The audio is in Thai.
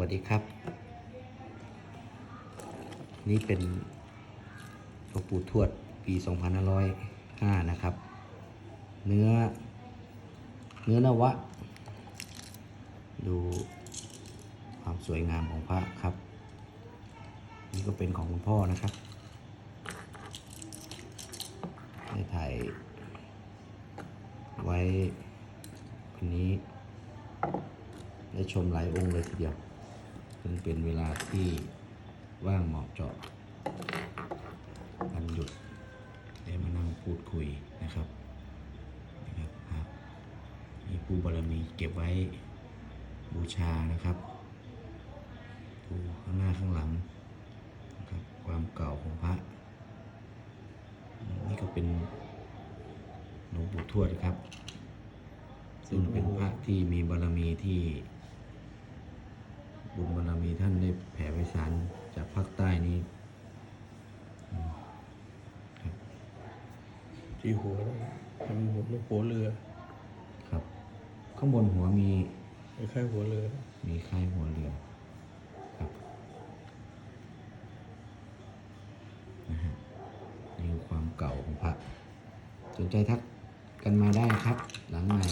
วัสดีครับ นี่เป็นหลวงปู่ทวดปี 2505 นะครับ เนื้อ เนื้อนวะ ดูความสวยงามของพระครับ นี่ก็เป็นของคุณพ่อนะครับได้ถ่ายไว้วันนี้ได้ชมหลายองค์เลยทีเดียว เป็นเวลาที่ว่างเหมาะเจาะวันหยุดได้มานั่งพูดคุยนะครับนะครับมีปูบารมีเก็บไว้บูชานะครับดูข้างหน้าข้างหลังนะครับความเก่าของพระ นี่ก็เป็นหลวงปู่ทวดครับ ซึ่งเป็นพระที่มีบารมีที่ บุญบารมีท่านได้แผ่ไพศาลจากภาคใต้นี้อืมครับที่หัวนะทำหัวลูกหัวเรือ ครับ ข้างบนหัวมีคล้ายๆหัวเรือ มีคล้ายหัวเรือครับนะฮะนี่คือความเก่าของพระสนใจทักกันมาได้ครับ หลังใหม่